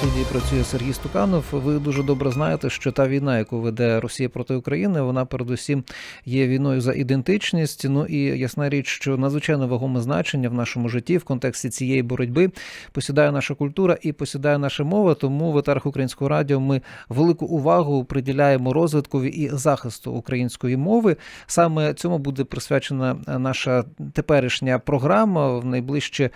студії працює Сергій Стуканов. Ви дуже добре знаєте, що та війна, яку веде Росія проти України, вона передусім є війною за ідентичність. Ну і ясна річ, що надзвичайно вагоме значення в нашому житті в контексті цієї боротьби посідає наша культура і посідає наша мова. Тому в етерах українського радіо ми велику увагу приділяємо розвиткові і захисту української мови. Саме цьому буде присвячена наша теперішня програма в найближче.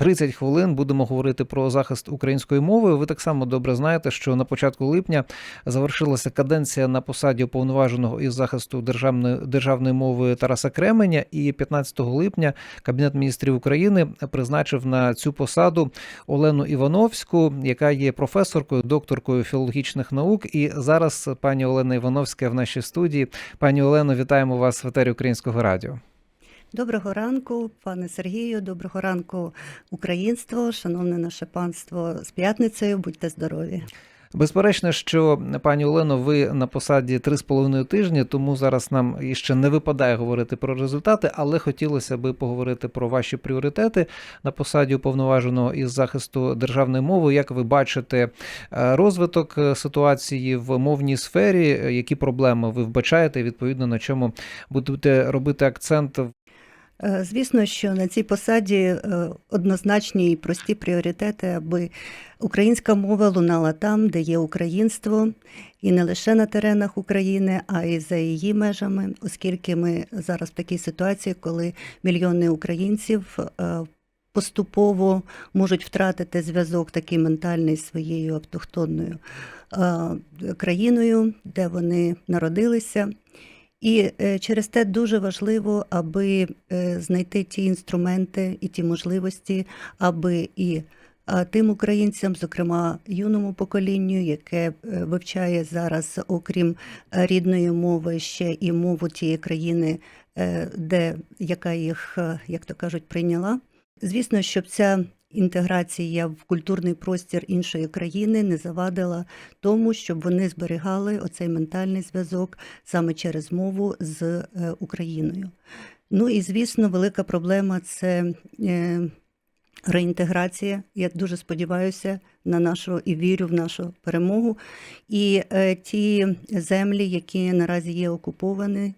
Е, 30 хвилин будемо говорити про захист української мови. Ви так само добре знаєте, що на початку липня завершилася каденція на посаді уповноваженого із захисту державної державної мови Тараса Кременя. І 15 липня Кабінет міністрів України призначив на цю посаду Олену Івановську, яка є професоркою, докторкою філологічних наук. І зараз пані Олена Івановська в нашій студії. Пані Олено, вітаємо вас в етері Українського радіо. Доброго ранку, пане Сергію, доброго ранку, українство, шановне наше панство з п'ятницею. Будьте здорові. Безперечно, що пані Олено, ви на посаді три з половиною тижні, тому зараз нам іще не випадає говорити про результати, але хотілося би поговорити про ваші пріоритети на посаді уповноваженого із захисту державної мови. Як ви бачите е, розвиток е, ситуації в мовній сфері? Які проблеми ви вбачаєте? Відповідно на чому будете робити акцент Е, Звісно, що на цій посаді е, однозначні і прості пріоритети, аби українська мова лунала там, де є українство, і не лише на теренах України, а й за її межами, оскільки ми зараз в такій ситуації, коли мільйони українців е, поступово можуть втратити зв'язок такий ментальний з своєю автохтонною е, країною, де вони народилися. І е, через те дуже важливо, аби е, знайти ті інструменти і ті можливості, аби і тим українцям, зокрема юному поколінню, яке е, вивчає зараз, окрім рідної мови, ще і мову тієї країни, де яка їх, як то кажуть, прийняла. Звісно, щоб ця інтеграція в культурний простір іншої країни не завадила тому, щоб вони зберігали оцей ментальний зв'язок саме через мову з е, Україною. Ну і звісно, велика проблема це е, реінтеграція. Я дуже сподіваюся на нашу і вірю в нашу перемогу. І е, ті землі, які наразі є окуповані,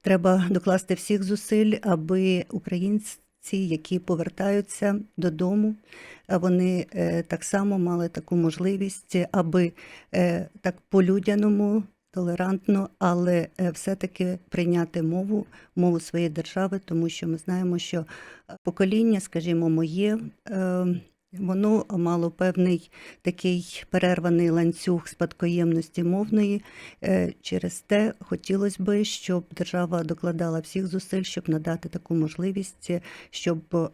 треба докласти всіх зусиль, аби українці ці, які повертаються додому, вони е, так само мали таку можливість, аби е, так по-людяному, толерантно, але е, все-таки прийняти мову, мову своєї держави, тому що ми знаємо, що покоління, скажімо, моє. Воно мало певний такий перерваний ланцюг спадкоємності мовної. Е, Через те хотілося би, щоб держава докладала всіх зусиль, щоб надати таку можливість, е, щоб е,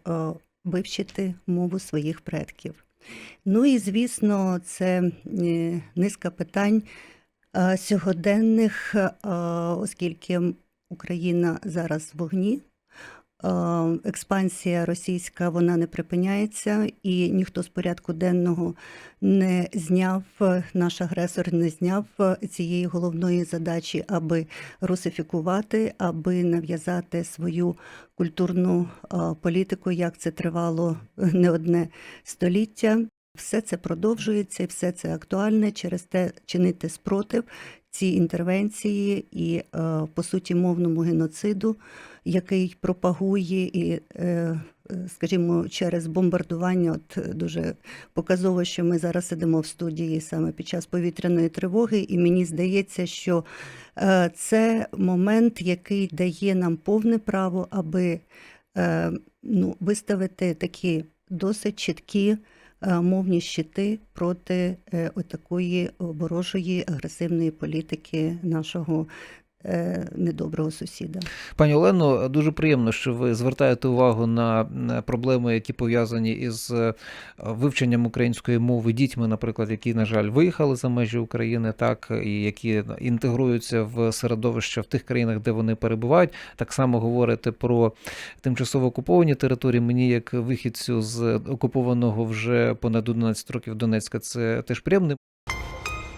вивчити мову своїх предків. Ну і звісно, це низка питань сьогоденних, оскільки Україна зараз в вогні. Е, Експансія російська вона не припиняється, і ніхто з порядку денного не зняв, наш агресор не зняв цієї головної задачі, аби русифікувати, аби нав'язати свою культурну е, політику, як це тривало не одне століття. Все це продовжується, все це актуальне через те чинити спротив цій інтервенції і, е, по суті, мовному геноциду, який пропагує і, е, скажімо, через бомбардування. От дуже показово, що ми зараз сидимо в студії саме під час повітряної тривоги, і мені здається, що е, це момент, який дає нам повне право, аби ну, виставити такі досить чіткі мовні щити проти такої отакої ворожої агресивної політики нашого е, недоброго сусіда. Пані Олено, дуже приємно, що ви звертаєте увагу на на проблеми, які пов'язані із е, вивченням української мови дітьми, наприклад, які, на жаль, виїхали за межі України, так і які інтегруються в середовище в тих країнах, де вони перебувають. Так само говорите про тимчасово окуповані території. Мені, як вихідцю з окупованого вже понад 11 років Донецька, це теж приємно.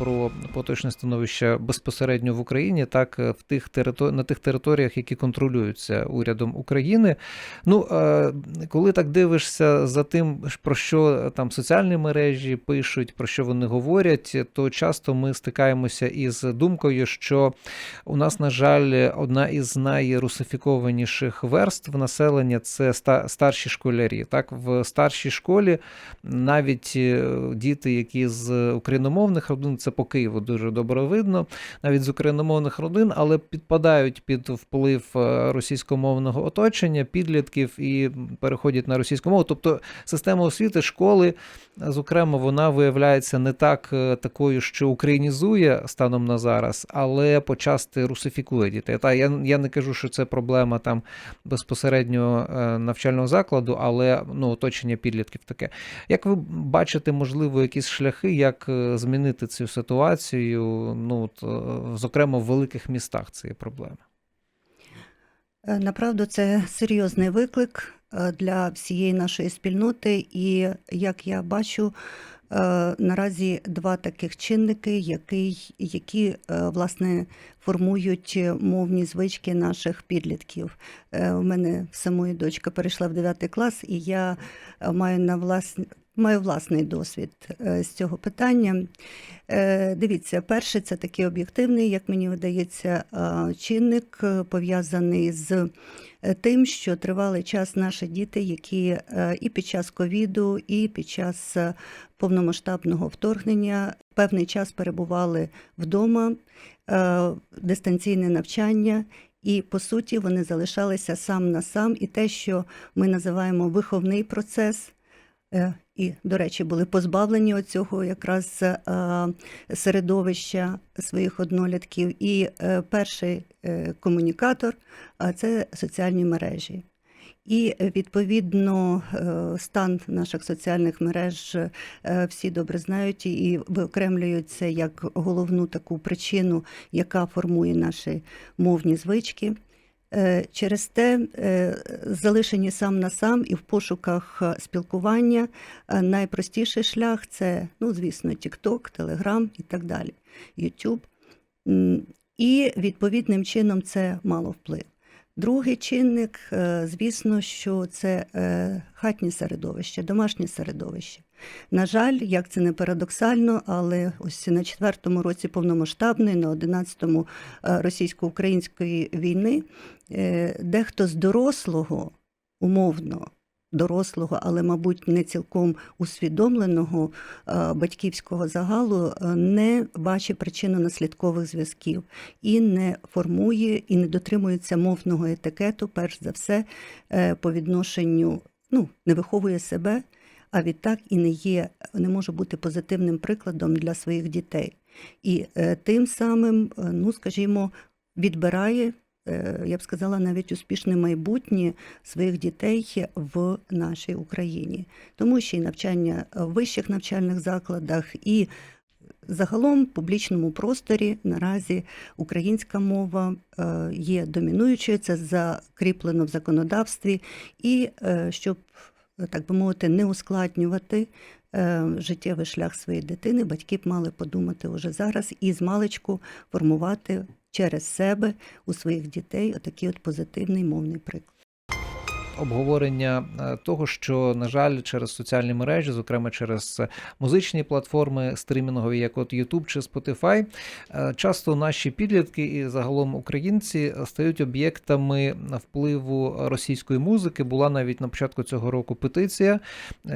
Про поточне становище безпосередньо в Україні, так е, в тих територ... на тих територіях, які контролюються урядом України. Ну, е, коли так дивишся за тим, про що там соціальні мережі пишуть, про що вони говорять, то часто ми стикаємося із думкою, що у нас, на жаль, одна із найрусифікованіших верств населення це старші школярі. Так, в старшій школі навіть е, діти, які з україномовних родин, це по Києву дуже добре видно, навіть з україномовних родин, але підпадають під вплив е, російськомовного оточення, підлітків і переходять на російську мову. Тобто система освіти школи, зокрема, вона виявляється не так е, такою, що українізує станом на зараз, але почасти русифікує дітей. Та я, я не кажу, що це проблема там безпосередньо е, навчального закладу, але ну, оточення підлітків таке. Як ви бачите, можливо, якісь шляхи, як змінити цю ситуацію? Ну, от, е, зокрема, в великих містах це є проблема. Е, Направду, це серйозний виклик е, для всієї нашої спільноти, і як я бачу, наразі два таких чинники, які, які власне формують мовні звички наших підлітків. У мене самої дочка перейшла в 9 клас, і я маю на власні. Маю власний досвід е, з цього питання. Е, Дивіться, перший це такий об'єктивний, як мені видається, е, чинник пов'язаний з тим, що тривалий час наші діти, які і під час ковіду, і під час повномасштабного вторгнення певний час перебували вдома, дистанційне навчання. І по суті вони залишалися сам на сам, і те, що ми називаємо виховний процес, і, до речі, були позбавлені цього якраз е, середовища своїх однолітків. І е, перший е, комунікатор це соціальні мережі. І відповідно стан наших соціальних мереж всі добре знають і виокремлюють це як головну таку причину, яка формує наші мовні звички. Е, Через те е, залишені сам на сам і в пошуках е, спілкування найпростіший шлях це, ну, звісно, TikTok, Telegram і так далі, YouTube. І відповідним чином це мало вплив. Другий чинник, е, звісно, що це е, хатнє середовище, домашнє середовище. На жаль, як це не парадоксально, але ось на четвертому році повномасштабної, на одинадцятому е, російсько-української війни, дехто з дорослого, умовно дорослого, але, мабуть, не цілком усвідомленого е, батьківського загалу, е, не бачить причинно-наслідкових зв'язків і не формує і не дотримується мовного етикету, перш за все, е, по відношенню, ну, не виховує себе, а відтак і не є, не може бути позитивним прикладом для своїх дітей. І тим самим, ну, скажімо, відбирає, я б сказала, навіть успішне майбутнє своїх дітей в нашій Україні. Тому що і навчання в вищих навчальних закладах, і загалом в публічному просторі наразі українська мова е, є домінуючою, це закріплено в законодавстві, і е, щоб, так би мовити, не ускладнювати е, життєвий шлях своєї дитини, батьки б мали подумати уже зараз і з маличку формувати через себе у своїх дітей отакий от позитивний мовний приклад. Обговорення е, того, що на жаль, через соціальні мережі, зокрема через е, музичні платформи стрімінгові, як от YouTube чи Spotify, е, часто наші підлітки і загалом українці стають об'єктами впливу російської музики. Була навіть на початку цього року петиція,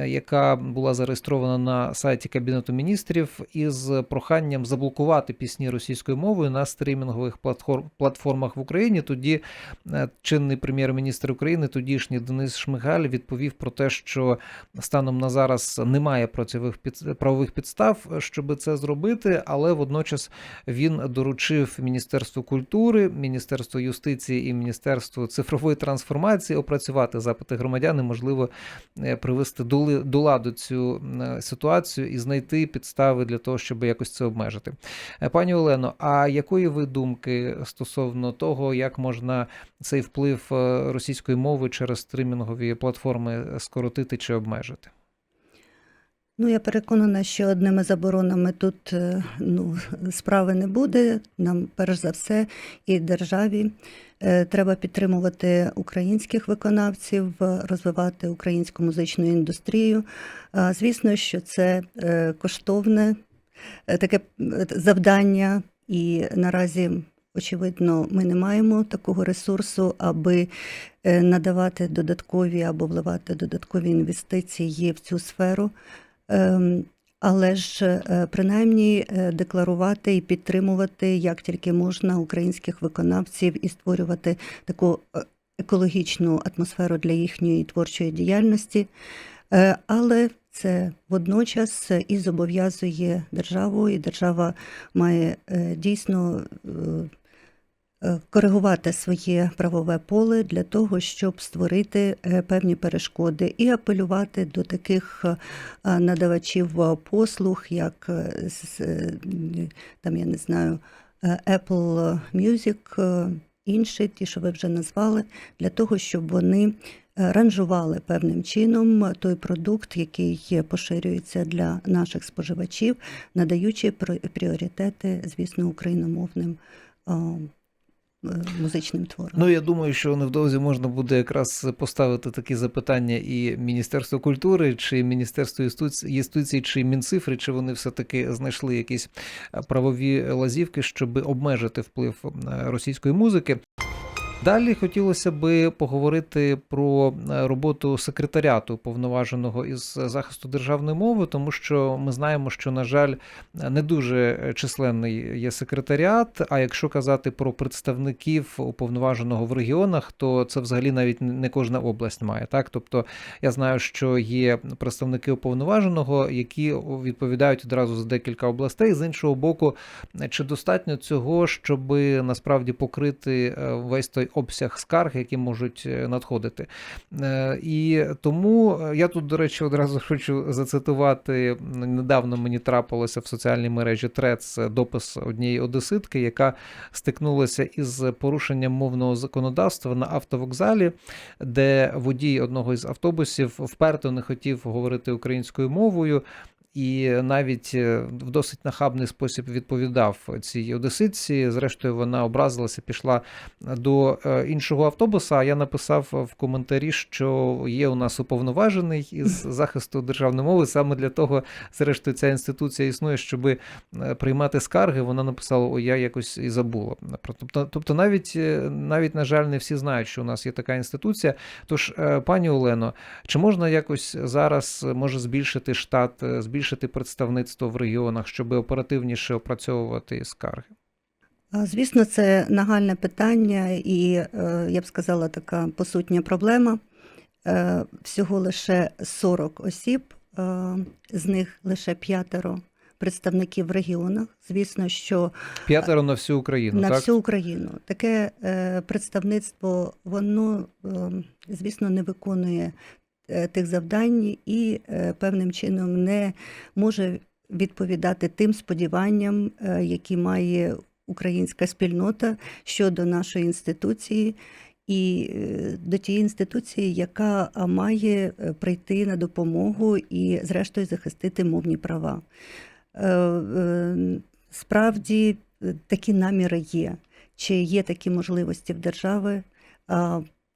яка була зареєстрована на сайті Кабінету міністрів із проханням заблокувати пісні російською мовою на стрімінгових платформ- платформах в Україні. Тоді чинний прем'єр-міністр України, тодішній Денис Шмигаль, відповів про те, що станом на зараз немає правових підстав, щоб це зробити, але водночас він доручив Міністерству культури, Міністерству юстиції і Міністерству цифрової трансформації опрацювати запити громадян і, можливо, е, привести до ладу цю е, ситуацію і знайти підстави для того, щоб якось це обмежити. Е, Пані Олено, а якої ви думки стосовно того, як можна цей вплив російської мови через стримінгові платформи скоротити чи обмежити? Ну, я переконана, що одними заборонами тут е, ну, справи не буде. Нам, перш за все, і державі е, треба підтримувати українських виконавців, розвивати українську музичну індустрію. Звісно, що це е, коштовне таке завдання, і наразі, очевидно, ми не маємо такого ресурсу, аби е, надавати додаткові або вливати додаткові інвестиції в цю сферу. Ем, Але ж е, принаймні е, декларувати і підтримувати як тільки можна українських виконавців і створювати таку екологічну атмосферу для їхньої творчої діяльності. Але це водночас і зобов'язує державу, і держава має дійсно коригувати своє правове поле для того, щоб створити е, певні перешкоди і апелювати до таких е, надавачів е, послуг, як е, е, там, я не знаю, е, Apple Music, е, інші, ті, що ви вже назвали, для того, щоб вони е, ранжували певним чином той продукт, який поширюється для наших споживачів, надаючи пріоритети, звісно, україномовним е, е, музичним твором. Ну я думаю, що невдовзі можна буде якраз поставити такі запитання і Міністерству культури, чи Міністерству юстиції, чи Мінцифри, чи вони все таки знайшли якісь е, правові лазівки, щоб обмежити вплив е, російської музики. Далі хотілося би поговорити про е, роботу секретаріату повноваженого із захисту державної мови, тому що ми знаємо, що на жаль не дуже численний є секретаріат. А якщо казати про представників уповноваженого в регіонах, то це взагалі навіть не кожна область має. Так, тобто я знаю, що є представники уповноваженого, які відповідають одразу за декілька областей. З іншого боку, чи достатньо цього, щоб насправді покрити е, весь той обсяг скарг, які можуть е, надходити? Е, І тому е, я тут, до речі, одразу хочу зацитувати. Недавно мені трапилося в соціальній мережі Трец допис однієї одеситки, яка стикнулася із порушенням мовного законодавства на автовокзалі, де водій одного із автобусів вперто не хотів говорити українською мовою. І навіть е, в досить нахабний спосіб відповідав цій одеситці. Зрештою, вона образилася, пішла до е, іншого автобуса. А я написав в коментарі, що є у нас уповноважений із захисту державної мови. Саме для того, зрештою, ця інституція існує, щоб приймати скарги. Вона написала: О, я якось і забула. Про- Тобто, тобто, навіть е, навіть, на жаль, не всі знають, що у нас є така інституція. Тож, е, пані Олено, чи можна якось зараз е, може збільшити штат, е, збільшити представництво в регіонах, щоб оперативніше опрацьовувати скарги? Звісно, це нагальне питання, і е, я б сказала, така посутня проблема. Е, Всього лише 40 осіб, е, з них лише п'ятеро представників в регіонах. Звісно, що П'ятеро на всю Україну, на так? всю Україну таке представництво, воно, е, звісно, не виконує тих завдань і е, певним чином не може відповідати тим сподіванням, е, які має українська спільнота щодо нашої інституції. І е, до тієї інституції, яка має е, прийти на допомогу і, зрештою, захистити мовні права. Е, е, Справді е, такі наміри є. Чи є такі можливості в держави?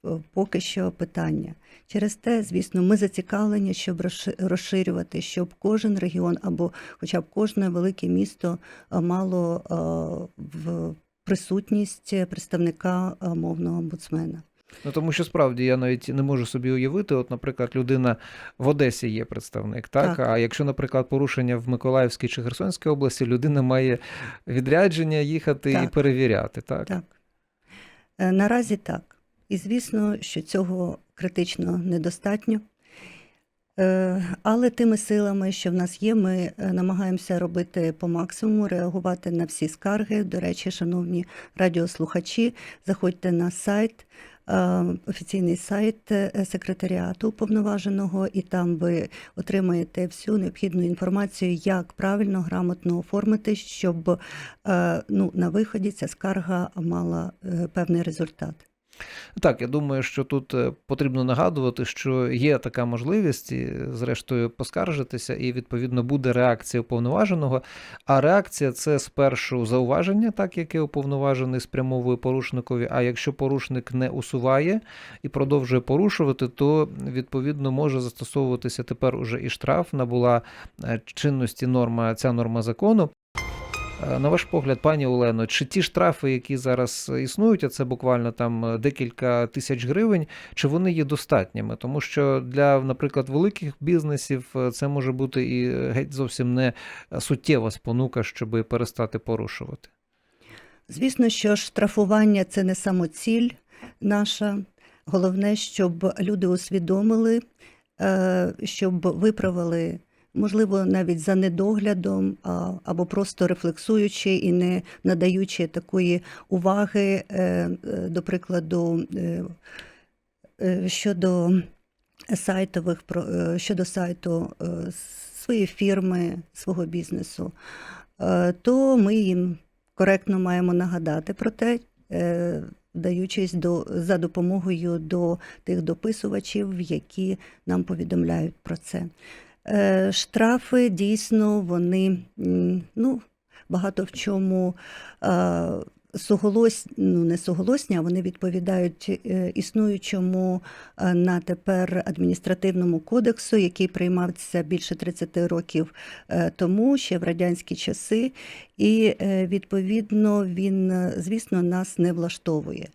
Е, Поки що питання. Через те, звісно, ми зацікавлені, щоб розширювати, щоб кожен регіон або хоча б кожне велике місто мало в присутність представника мовного омбудсмена. Ну тому що справді я навіть не можу собі уявити. От, наприклад, людина в Одесі є представник, так? Так. А якщо, наприклад, порушення в Миколаївській чи Херсонській області, людина має відрядження їхати і перевіряти, так? Так. Е, Наразі так. І звісно, що цього критично недостатньо. Е, Але тими силами, що в нас є, ми е, намагаємося робити по максимуму, реагувати на всі скарги. До речі, шановні радіослухачі, заходьте на сайт, е, офіційний сайт секретаріату уповноваженого, і там ви отримаєте всю необхідну інформацію, як правильно, грамотно оформити, щоб ну, на виході ця скарга мала певний результат. Так, я думаю, що тут е, потрібно нагадувати, що є така можливість, зрештою, поскаржитися, і відповідно буде реакція уповноваженого. А реакція це спершу зауваження, так яке уповноважений спрямовує порушникові. А якщо порушник не усуває і продовжує порушувати, то відповідно може застосовуватися тепер уже і штраф. Набула е, чинності норма ця норма закону. Е, На ваш погляд, пані Олено, чи ті штрафи, які зараз існують, а це буквально там е, декілька тисяч гривень, чи вони є достатніми? Тому що для, наприклад, великих бізнесів е, це може бути і геть зовсім не суттєва спонука, щоб перестати порушувати. Звісно, що штрафування це не самоціль наша. Головне, щоб люди усвідомили, щоб виправили, можливо, навіть за недоглядом, або просто рефлексуючи і не надаючи такої уваги, е, е, до прикладу, е, щодо сайтових щодо сайту своєї фірми, свого бізнесу, то ми їм коректно маємо нагадати про те, вдаючись до, за допомогою до тих дописувачів, які нам повідомляють про це. Е, Штрафи дійсно вони ну, багато в чому е, суголос, ну, не суголосні, а вони відповідають е, існуючому на тепер адміністративному кодексу, який приймався більше 30 років тому, ще в радянські часи, і відповідно він, звісно, нас не влаштовує.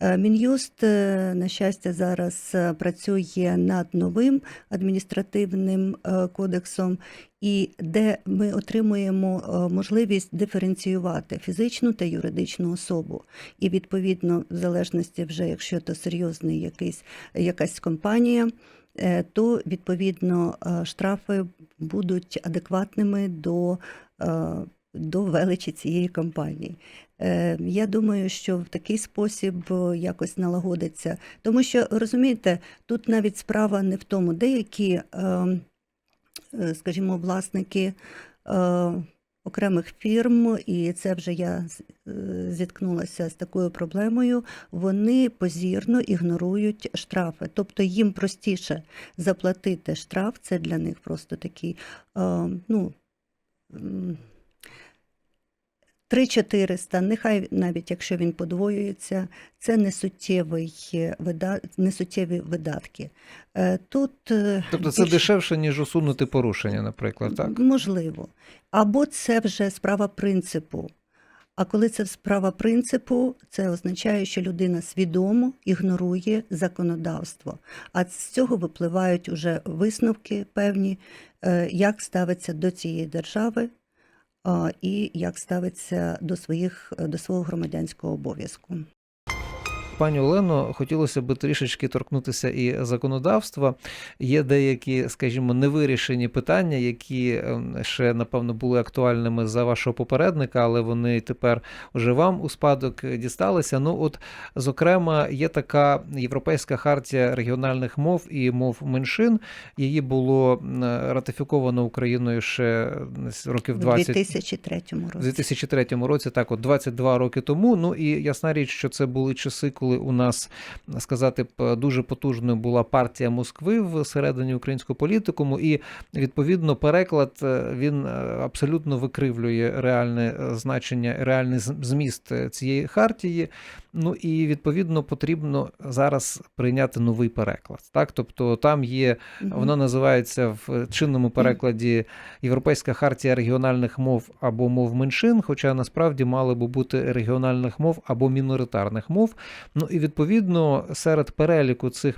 Е, Мін'юст, е, на щастя, зараз е, працює над новим адміністративним кодексом, і де ми отримуємо можливість диференціювати фізичну та юридичну особу. І відповідно, в залежності, вже якщо то серйозний якийсь якась компанія, то відповідно штрафи будуть адекватними до, до величі цієї компанії. Е, Я думаю, що в такий спосіб е, якось налагодиться. Тому що розумієте, тут навіть справа не в тому, деякі, е, е, скажімо, власники окремих фірм, і це вже я зіткнулася з такою проблемою. Вони позірно ігнорують штрафи. Тобто їм простіше заплатити штраф, це для них просто такий, е, ну. М, 3-400, нехай навіть якщо він подвоюється, це не суттєвий вида- не суттєві видатки. Е, Тут е, Тобто це більш- дешевше, ніж усунути порушення, наприклад, так? Можливо. Або це вже справа принципу. А коли це справа принципу, це означає, що людина свідомо ігнорує законодавство. А з цього випливають уже висновки певні, е, як ставиться до цієї держави і як ставиться до, своїх, до свого громадянського обов'язку. Пані Олено, хотілося б трішечки торкнутися і законодавства. Є деякі, скажімо, невирішені питання, які ем, ще напевно були актуальними за вашого попередника, але вони тепер уже вам у спадок дісталися. Ну, от, зокрема, є така європейська хартія регіональних мов і мов меншин. Її було ратифіковано Україною ще років У 20 2003 У році. 2003 році, так, от 22 роки тому. Ну і ясна річ, що це були часи, коли у нас сказати б дуже потужною була партія Москви всередині українського політикуму, і відповідно переклад е, він е, абсолютно викривлює реальне е, значення, реальний зміст цієї хартії. Ну і відповідно потрібно зараз прийняти новий переклад. Так, тобто там є вона називається в чинному перекладі Європейська хартія регіональних мов або мов меншин, хоча насправді мали би бути регіональних мов або міноритарних мов. Ну і відповідно серед переліку цих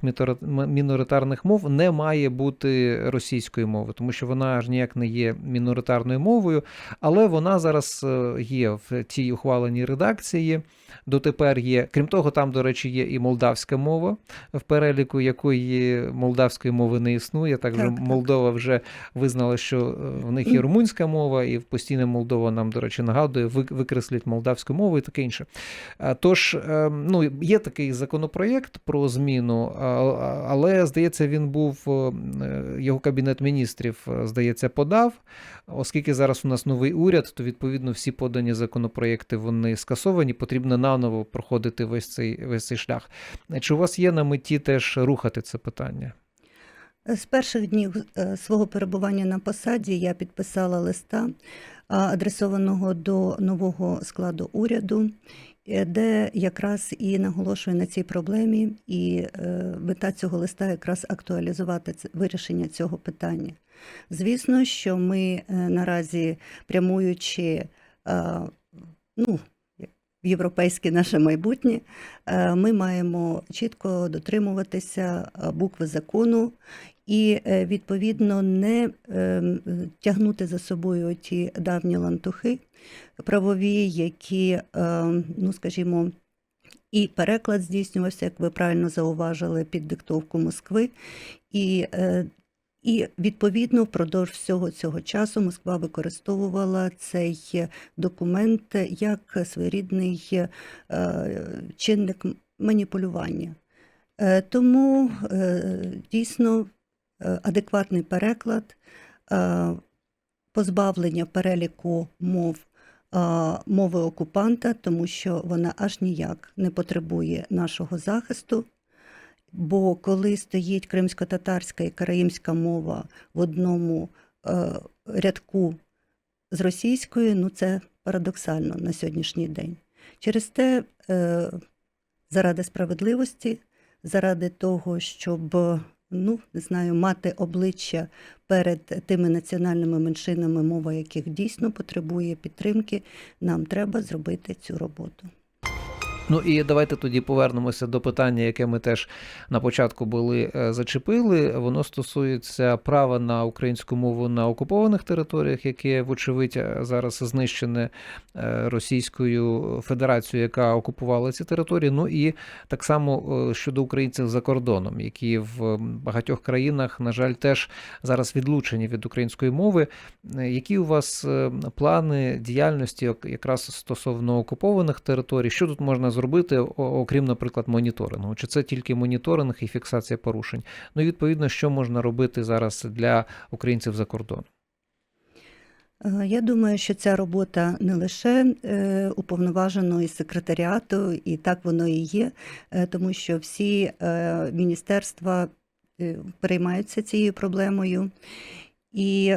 міноритарних мов не має бути російської мови, тому що вона ж ніяк не є міноритарною мовою, але вона зараз е, є в тій ухваленій редакції. Дотепер є, крім того, там, до речі, є і молдавська мова, в переліку якої молдавської мови не існує. Так, Так. Молдова вже визнала, що е, в них є румунська мова, і постійно Молдова нам, до речі, нагадує, ви- викресліть молдавську мову і таке інше. Тож, е, ну, є такий законопроєкт про зміну, але здається, він був е, його кабінет міністрів, е, здається, подав. Оскільки зараз у нас новий уряд, то відповідно всі подані законопроєкти вони скасовані. Потрібно наново проходити весь цей весь цей шлях. Чи у вас є на меті теж рухати це питання? З перших днів е, свого перебування на посаді я підписала листа, адресованого до нового складу уряду, де якраз і наголошую на цій проблемі, і е, мета цього листа якраз актуалізувати вирішення цього питання. Звісно, що ми е, наразі прямуючи е, ну, в європейське наше майбутнє, е, ми маємо чітко дотримуватися е, букви закону і е, відповідно не ем, тягнути за собою ті давні лантухи правові, які, ем, ну скажімо, і переклад здійснювався, як ви правильно зауважили, під диктовку Москви. І, е, і відповідно впродовж всього цього часу Москва використовувала цей документ як своєрідний е, чинник маніпулювання. Е, Тому е, дійсно е, адекватний переклад, е, позбавлення переліку мов е, мови окупанта, тому що вона аж ніяк не потребує нашого захисту. Бо коли стоїть кримсько-татарська і караїмська мова в одному е, рядку з російською, ну це парадоксально на сьогоднішній день. Через те, е, заради справедливості, заради того, щоб ну, не знаю, мати обличчя перед тими національними меншинами, мова яких дійсно потребує підтримки, нам треба зробити цю роботу. Ну і давайте тоді повернемося до питання, яке ми теж на початку були е, зачепили. Воно стосується права на українську мову на окупованих територіях, яке, вочевидь, е, зараз знищене е, Російською Федерацією, яка окупувала ці території. Ну і так само щодо українців за кордоном, які в багатьох країнах, на жаль, теж зараз відлучені від української мови. Які у вас плани діяльності якраз стосовно окупованих територій? Що тут можна зробити, о- окрім, наприклад, моніторингу? Чи це тільки моніторинг і фіксація порушень? Ну і відповідно, що можна робити зараз для українців за кордоном? Е, Я думаю, що ця робота не лише е, уповноваженого із секретаріату, і так воно і є, е, тому що всі міністерства переймаються цією проблемою. І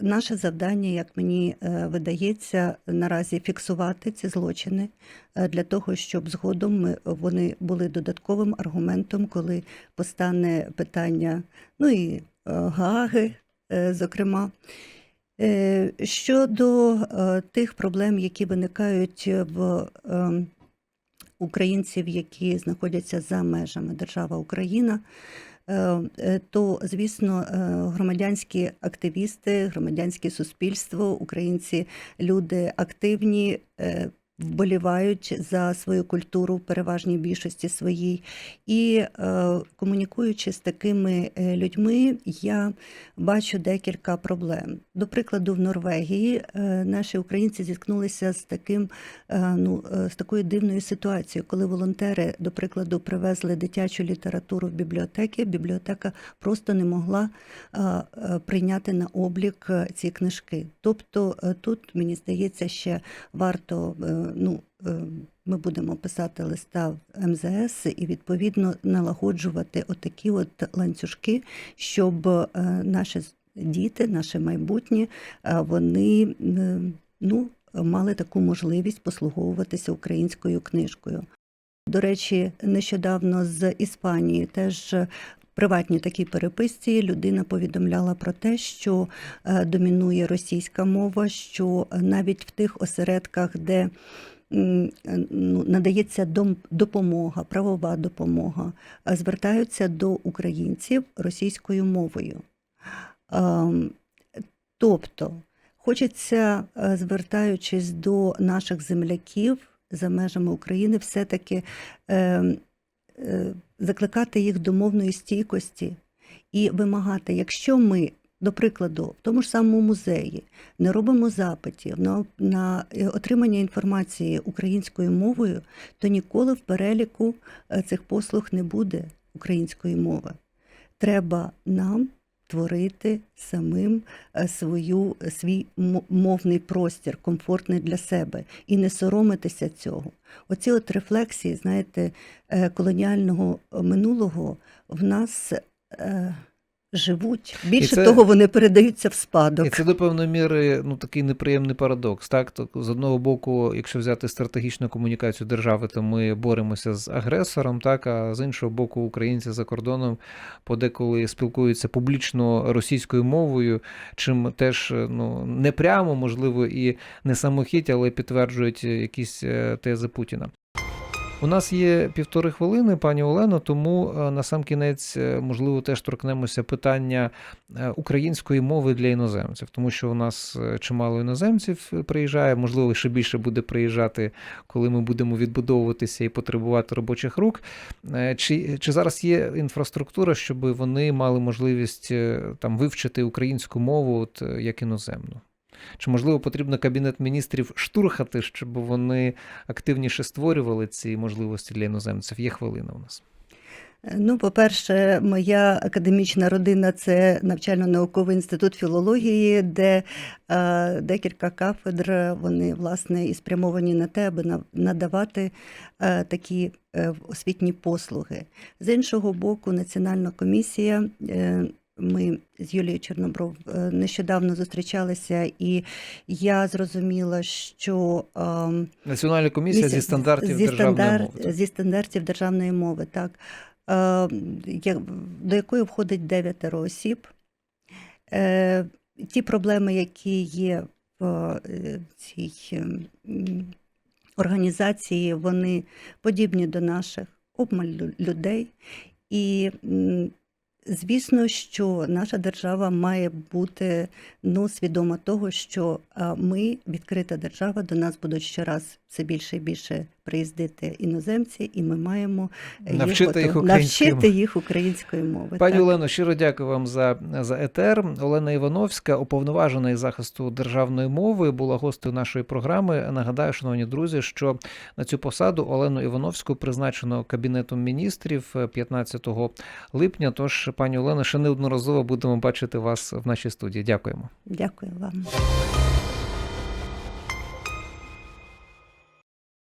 наше завдання, як мені е, видається, наразі фіксувати ці злочини е, для того, щоб згодом вони були додатковим аргументом, коли постане питання, ну і е, Гааги, е, зокрема. Щодо тих проблем, які виникають в українців, які знаходяться за межами держава Україна, то, звісно, е, громадянські активісти, громадянське суспільство, українці, люди активні. Вболівають за свою культуру в переважній більшості своїй, і е, комунікуючи з такими е, людьми, я бачу декілька проблем. До прикладу, в Норвегії е, наші українці зіткнулися з таким е, ну е, з такою дивною ситуацією, коли волонтери, до прикладу, привезли дитячу літературу в бібліотеки. Бібліотека просто не могла е, е, прийняти на облік е, ці книжки. Тобто е, тут мені здається, ще варто е, ну. е, Ми будемо писати листа в МЗС і відповідно налагоджувати отакі от ланцюжки, щоб е, наші діти, наше майбутнє, е, вони ну, мали таку можливість послуговуватися українською книжкою. До речі, нещодавно з Іспанії теж приватній такій переписці людина повідомляла про те, що е, домінує російська мова, що навіть в тих осередках, де е, ну, надається допомога, правова допомога, е, звертаються до українців російською мовою. Ем, Тобто, хочеться, е, звертаючись до наших земляків за межами України, все-таки ем, е, закликати їх до мовної стійкості і вимагати, якщо ми до прикладу, в тому ж самому музеї не робимо запитів на, на е, отримання інформації українською мовою, то ніколи в переліку е, цих послуг не буде української мови. Треба нам творити самим е, свою, свій мовний простір, комфортний для себе, і не соромитися цього. Оці от рефлексії, знаєте, е, колоніального минулого в нас е, живуть. Більше це- того, вони передаються в спадок. І це до певної міри ну такий неприємний парадокс. Так, то з одного боку, якщо взяти стратегічну комунікацію держави, то ми боремося з агресором, так а з іншого боку, українці за кордоном подеколи спілкуються публічно російською мовою, чим теж ну не прямо, можливо, і не самохідь, але підтверджують якісь е, тези Путіна. У нас є півтори хвилини, пані Олено, тому е, на сам кінець, е, можливо, теж торкнемося питання е, української мови для іноземців, тому що у нас чимало іноземців приїжджає, можливо, ще більше буде приїжджати, коли ми будемо відбудовуватися і потребувати робочих рук. Чи, чи зараз є інфраструктура, щоб вони мали можливість там вивчити українську мову от, як іноземну? Чи можливо потрібно кабінет міністрів штурхати, щоб вони активніше створювали ці можливості для іноземців? Є хвилина у нас. Ну, по-перше, моя академічна родина це навчально-науковий інститут філології, де е, декілька кафедр вони власне і спрямовані на те, аби надавати е, такі е, освітні послуги. З іншого боку, Національна комісія. Е, ми з Юлією Чорнобров е, нещодавно зустрічалися, і я зрозуміла, що Національна комісія зі стандартів зі державної стандар- мови. Зі стандартів державної мови, так. Е, до якої входить дев'ятеро осіб. Е, ті проблеми, які є в цій ем, організації, вони подібні до наших обмаль людей. І звісно, що наша держава має бути ну, свідома того, що ми, відкрита держава, до нас будуть щораз все більше і більше приїздити іноземці, і ми маємо е, Навчити їх української навчити їх української мови. Пані так. Олено, щиро дякую вам за, за етер. Олена Івановська, уповноважена із захисту державної мови, була гостею нашої програми. Нагадаю, шановні друзі, що на цю посаду Олену Івановську призначено Кабінетом міністрів 15 липня. Тож, пані Олено, ще неодноразово будемо бачити вас в нашій студії. Дякуємо. Дякую вам.